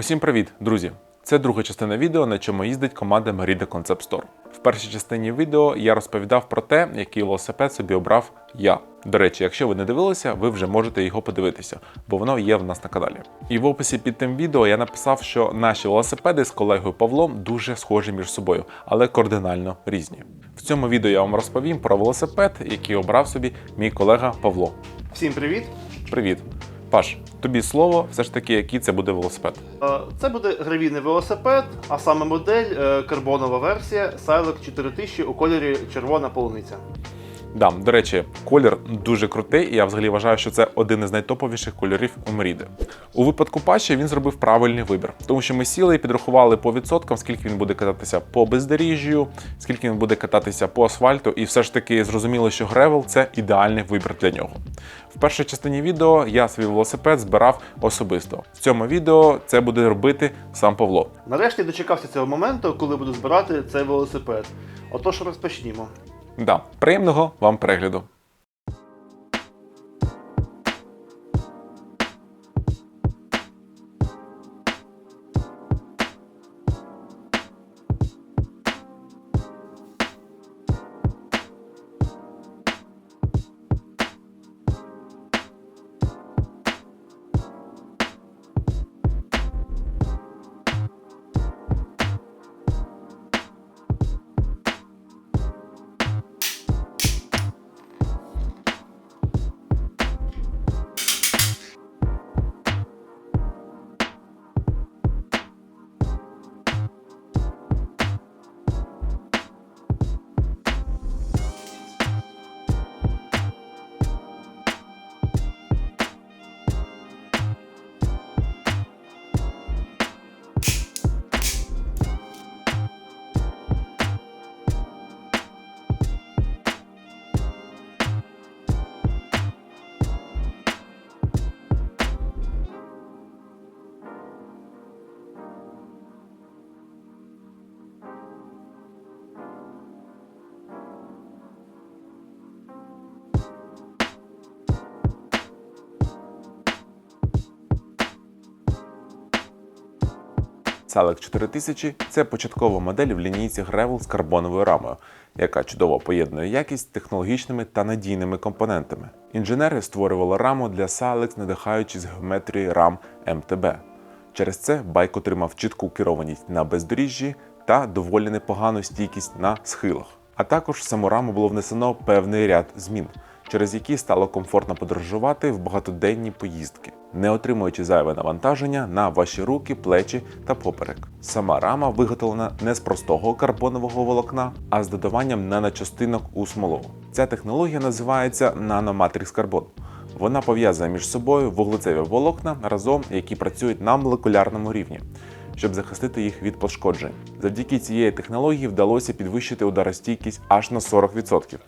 Усім привіт, друзі! Це друга частина відео, на чому їздить команда Merida Concept Store. В першій частині відео я розповідав про те, який велосипед собі обрав я. До речі, якщо ви не дивилися, ви вже можете його подивитися, бо воно є в нас на каналі. І в описі під тим відео я написав, що наші велосипеди з колегою Павлом дуже схожі між собою, але кардинально різні. В цьому відео я вам розповім про велосипед, який обрав собі мій колега Павло. Всім привіт! Привіт, Паш, тобі слово, все ж таки, який це буде велосипед. Е, Це буде гравійний велосипед, а саме модель е, карбонова версія Silek 4000 у кольорі червона полуниця. Да, до речі, колір дуже крутий, і я взагалі вважаю, що це один із найтоповіших кольорів у Меріди. У випадку Паші він зробив правильний вибір, тому що ми сіли і підрахували по відсоткам, скільки він буде кататися по бездоріжжю, скільки він буде кататися по асфальту, і все ж таки зрозуміло, що гревел це ідеальний вибір для нього. В першій частині відео я свій велосипед збирав особисто. В цьому відео це буде робити сам Павло. Нарешті дочекався цього моменту, коли буду збирати цей велосипед. Отож розпочнімо. Да, приємного вам перегляду. Salek 4000 – це початкова модель в лінійці Gravel з карбоновою рамою, яка чудово поєднує якість технологічними та надійними компонентами. Інженери створювали раму для Salek, надихаючись геометрії рам МТБ. Через це байк отримав чітку керованість на бездоріжжі та доволі непогану стійкість на схилах. А також в саму раму було внесено певний ряд змін, через які стало комфортно подорожувати в багатоденні поїздки, не отримуючи зайве навантаження на ваші руки, плечі та поперек. Сама рама виготовлена не з простого карбонового волокна, а з додаванням наночастинок у смолу. Ця технологія називається наноматрикс карбон. Вона пов'язує між собою вуглецеві волокна разом, які працюють на молекулярному рівні, щоб захистити їх від пошкоджень. Завдяки цієї технології вдалося підвищити ударостійкість аж на 40%.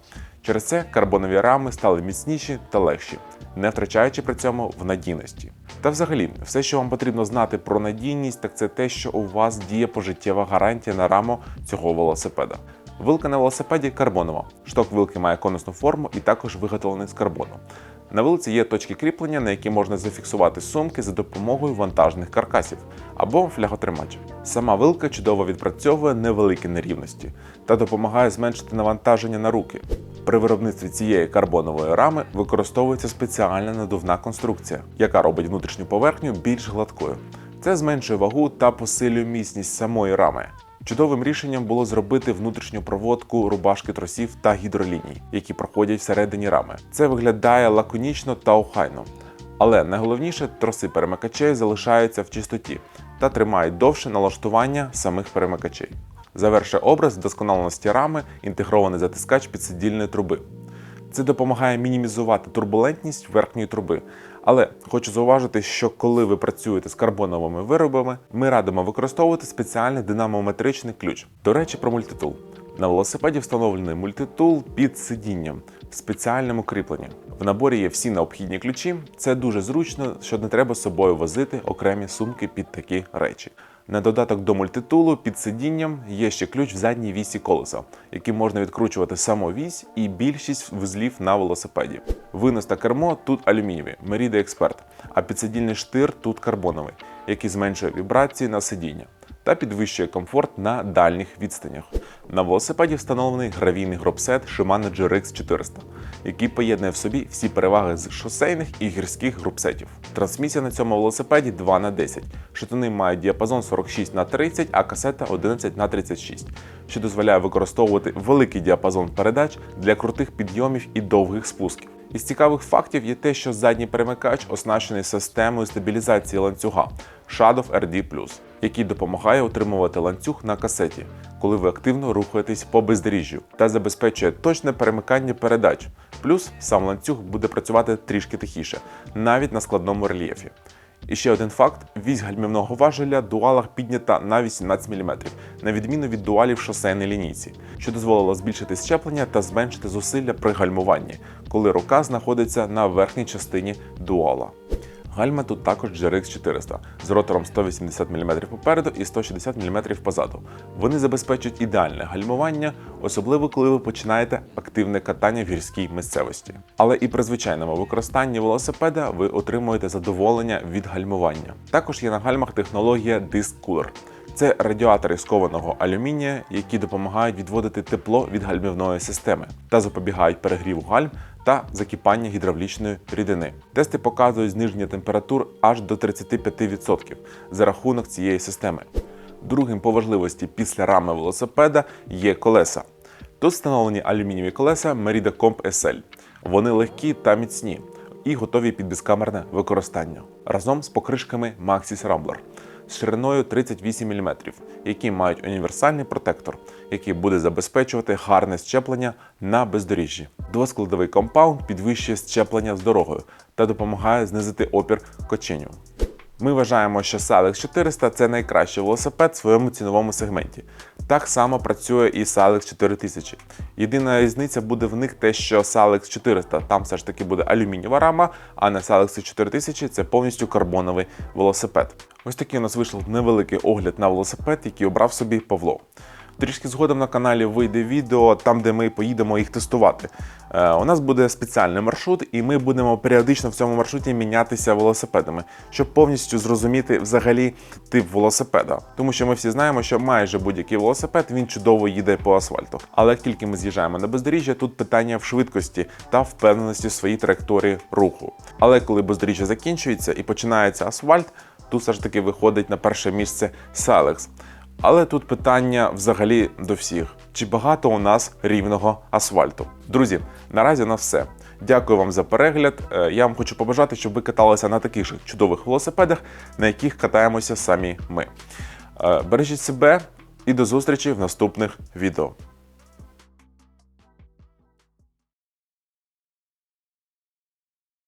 Через це карбонові рами стали міцніші та легші, не втрачаючи при цьому в надійності. Та взагалі, все, що вам потрібно знати про надійність, так це те, що у вас діє пожиттєва гарантія на раму цього велосипеда. Вилка на велосипеді карбонова. Шток вилки має конусну форму і також виготовлений з карбону. На вилці є точки кріплення, на які можна зафіксувати сумки за допомогою вантажних каркасів або фляготримач. Сама вилка чудово відпрацьовує невеликі нерівності та допомагає зменшити навантаження на руки. При виробництві цієї карбонової рами використовується спеціальна надувна конструкція, яка робить внутрішню поверхню більш гладкою. Це зменшує вагу та посилює міцність самої рами. Чудовим рішенням було зробити внутрішню проводку рубашки тросів та гідроліній, які проходять всередині рами. Це виглядає лаконічно та охайно. Але найголовніше, троси перемикачей залишаються в чистоті та тримають довше налаштування самих перемикачей. Завершує образ вдосконаленості рами інтегрований затискач підсидільної труби. Це допомагає мінімізувати турбулентність верхньої труби. Але хочу зауважити, що коли ви працюєте з карбоновими виробами, ми радимо використовувати спеціальний динамометричний ключ. До речі, про мультитул. На велосипеді встановлений мультитул під сидінням в спеціальному кріпленні. В наборі є всі необхідні ключі. Це дуже зручно, що не треба з собою возити окремі сумки під такі речі. На додаток до мультитулу під сидінням є ще ключ в задній вісі колеса, яким можна відкручувати саму вісь і більшість вузлів на велосипеді. Винос та кермо тут алюмінієві, Merida Expert, а підсидільний штир тут карбоновий. який зменшує вібрації на сидіння та підвищує комфорт на дальніх відстанях. На велосипеді встановлений гравійний гробсет Shimano GRX 400, який поєднує в собі всі переваги з шосейних і гірських гробсетів. Трансмісія на цьому велосипеді 2 на 10 Шатуни мають діапазон 46 на 30 а касета 11 на 36 що дозволяє використовувати великий діапазон передач для крутих підйомів і довгих спусків. Із цікавих фактів є те, що задній перемикач оснащений системою стабілізації ланцюга Shadow RD+, який допомагає утримувати ланцюг на касеті, коли ви активно рухаєтесь по бездоріжжю та забезпечує точне перемикання передач. Плюс сам ланцюг буде працювати трішки тихіше, навіть на складному рельєфі. І ще один факт: вісь гальмівного важеля в дуалах піднята на 18 мм, на відміну від дуалів шосейної лінійці, що дозволило збільшити щеплення та зменшити зусилля при гальмуванні, коли рука знаходиться на верхній частині дуала. Гальма тут також GRX 400 з ротором 180 мм попереду і 160 мм позаду. Вони забезпечують ідеальне гальмування, особливо коли ви починаєте активне катання в гірській місцевості. Але і при звичайному використанні велосипеда ви отримуєте задоволення від гальмування. Також є на гальмах технологія Disc Cooler. Це радіатори з кованого алюмінія, які допомагають відводити тепло від гальмівної системи та запобігають перегріву гальм та закипання гідравлічної рідини. Тести показують зниження температур аж до 35% за рахунок цієї системи. Другим по важливості після рами велосипеда є колеса. Тут встановлені алюмінієві колеса Merida Comp SL. Вони легкі та міцні і готові під безкамерне використання разом з покришками Maxxis Rambler шириною 38 мм, які мають універсальний протектор, який буде забезпечувати гарне щеплення на бездоріжжі. Двоскладовий компаунд підвищує щеплення з дорогою та допомагає знизити опір коченню. Ми вважаємо, що Salix 400 це найкращий велосипед в своєму ціновому сегменті. Так само працює і Salix 4000. Єдина різниця буде в них те, що Salix 400 там все ж таки буде алюмінієва рама, а на Salix 4000 це повністю карбоновий велосипед. Ось такий у нас вийшов невеликий огляд на велосипед, який обрав собі Павло. Трішки згодом на каналі вийде відео там, де ми поїдемо їх тестувати. Е, у нас буде спеціальний маршрут, і ми будемо періодично в цьому маршруті мінятися велосипедами, щоб повністю зрозуміти взагалі тип велосипеда. Тому що ми всі знаємо, що майже будь-який велосипед він чудово їде по асфальту. Але як тільки ми з'їжджаємо на бездоріжжя, тут питання в швидкості та впевненості своїй траєкторії руху. Але коли бездоріжжя закінчується і починається асфальт, тут все ж таки виходить на перше місце Silex. Але тут питання взагалі до всіх: чи багато у нас рівного асфальту? Друзі, наразі на все. Дякую вам за перегляд. Е, Я вам хочу побажати, щоб ви каталися на таких же чудових велосипедах, на яких катаємося самі ми. Е, Бережіть себе і до зустрічі в наступних відео.